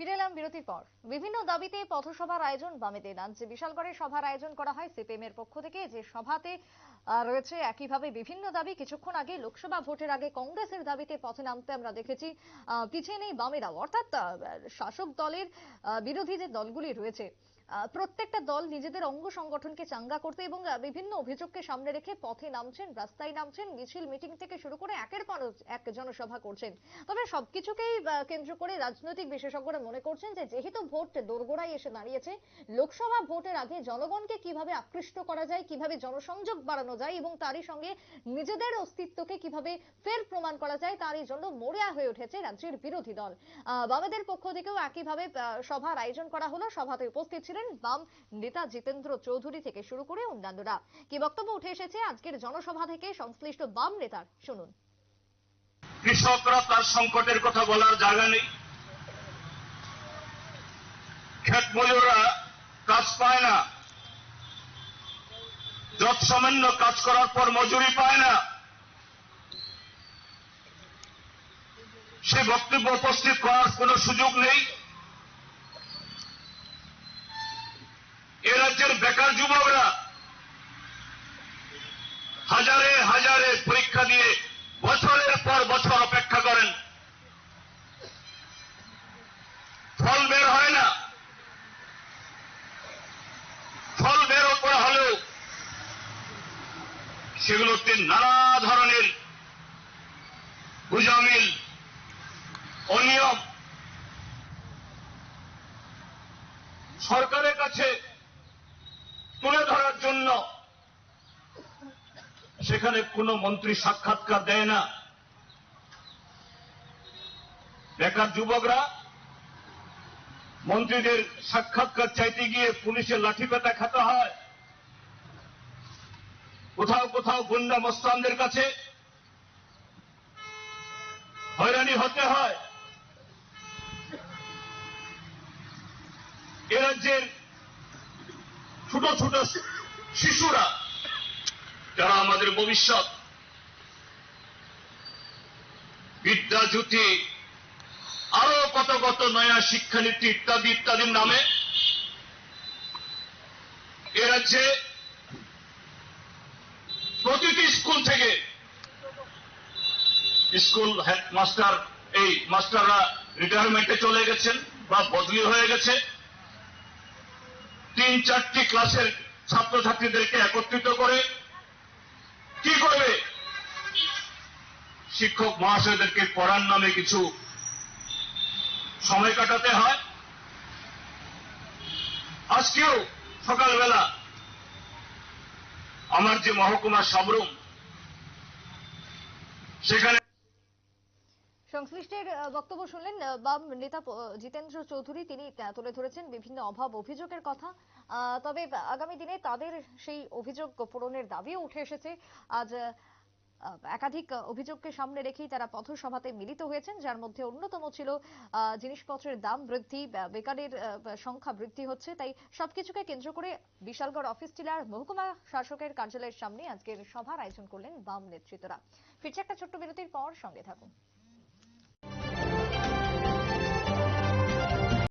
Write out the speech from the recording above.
ফিরে এলাম বিরতির পর। বিভিন্ন দাবিতে পথসভার আয়োজন বামেদের রাজ্যে বিশালগড়ে সভার আয়োজন করা হয় সিপিএম এর পক্ষ থেকে যে সভাতে রয়েছে একইভাবে বিভিন্ন দাবি। কিছুক্ষণ আগে লোকসভা ভোটের আগে কংগ্রেসের দাবিতে পথে নামতে আমরা দেখেছি পিছিয়ে নেই বামেরাও। অর্থাৎ শাসক দলের বিরোধী যে দলগুলি রয়েছে প্রত্যেকটা দল নিজেদের অঙ্গ সংগঠনকে চাঙ্গা করতে এবং বিভিন্ন অভিযোগকে সামনে রেখে পথে নামছেন, রাস্তায় নামছেন, মিছিল, মিটিং থেকে শুরু করে একের পর এক জনসভা করছেন। তবে সবকিছুকেই কেন্দ্র করে রাজনৈতিক বিশেষজ্ঞরা মনে করছেন যে, যেহেতু ভোট দোরগোড়ায় এসে দাঁড়িয়েছে, লোকসভা ভোটের আগে জনগণকে কীভাবে আকৃষ্ট করা যায়, কীভাবে জনসংযোগ বাড়ানো যায় এবং তারই সঙ্গে নিজেদের অস্তিত্বকে কীভাবে ফের প্রমাণ করা যায়, তারই জন্য মরিয়া হয়ে উঠেছে রাজ্যের বিরোধী দল। বামেদের পক্ষ থেকেও একইভাবে সভার আয়োজন করা হলো, সভাতে উপস্থিত ছিলেন বাম নেতা জিতেন্দ্র চৌধুরী থেকে শুরু করে অন্যান্যরা। কি বক্তব্য উঠে এসেছে আজকের জনসভা থেকে সংশ্লিষ্ট বাম নেতার, শুনুন। কৃষকরা তার সংকটের কথা বলার জায়গা নেই। ক্ষেত মজুররা কাজ পায় না। যত সামান্য কাজ করার পর মজুরি পায় না। সে বক্তব্য উপস্থিত করার কোন সুযোগ নেই এ রাজ্যের বেকার যুবকরা হাজারে হাজারে পরীক্ষা দিয়ে বছরের পর বছর অপেক্ষা করেন ফল বের হয় না ফল বের করা হলেও সেগুলোতে নানা ধরনের গুজামিল অনিয়ম সরকারের কাছে তুলে ধরার জন্য সেখানে কোনো মন্ত্রী সাক্ষাৎকার দেয় না। বেকার যুবকরা মন্ত্রীদের সাক্ষাৎকার চাইতে গিয়ে পুলিশের লাঠি পেটা খেতে হয়। কোথাও কোথাও গুন্ডা মস্তানদের কাছে হয়রানি হতে হয়। এ রাজ্যের ছোট ছোট শিশুরা, যারা আমাদের ভবিষ্যৎ, বিদ্যা জ্যোতি, আরও কত কত নয়া শিক্ষানীতি ইত্যাদি ইত্যাদির নামে এ রাজ্যে প্রতিটি স্কুল থেকে। স্কুল হেডমাস্টার, এই মাস্টাররা রিটায়ারমেন্টে চলে গেছেন বা বদলি হয়ে গেছে। তিন চারটি ক্লাসের ছাত্রছাত্রীদেরকে একত্রিত করে কি করবে? শিক্ষক মহাশয়দেরকে পড়ার নামে কিছু সময় কাটাতে হয়। আজকেও সকালবেলা আমার যে মহকুমা সাবরুম সেখানে সংশ্লিষ্টের বক্তব্য শুনলেন বাম নেতা জিতেন্দ্র চৌধুরী। তিনি তুলে ধরেছেন বিভিন্ন অভাব অভিযোগের কথা। তবে আগামী দিনে তাদের সেই অভিযোগ পূরণের দাবিও উঠে এসেছে। আজ একাধিক অভিযোগকে সামনে রেখেই তারা পথসভাতে মিলিত হয়েছেন, যার মধ্যে অন্যতম ছিল জিনিসপত্রের দাম বৃদ্ধি বেকারের সংখ্যা বৃদ্ধি হচ্ছে। তাই সবকিছুকে কেন্দ্র করে বিশালগড় অফিস টিলার মহকুমা শাসকের কার্যালয়ের সামনে আজকের সভার আয়োজন করলেন বাম নেতৃত্বরা। ফিরছে একটা ছোট্ট বিরতির পর সঙ্গে থাকুন।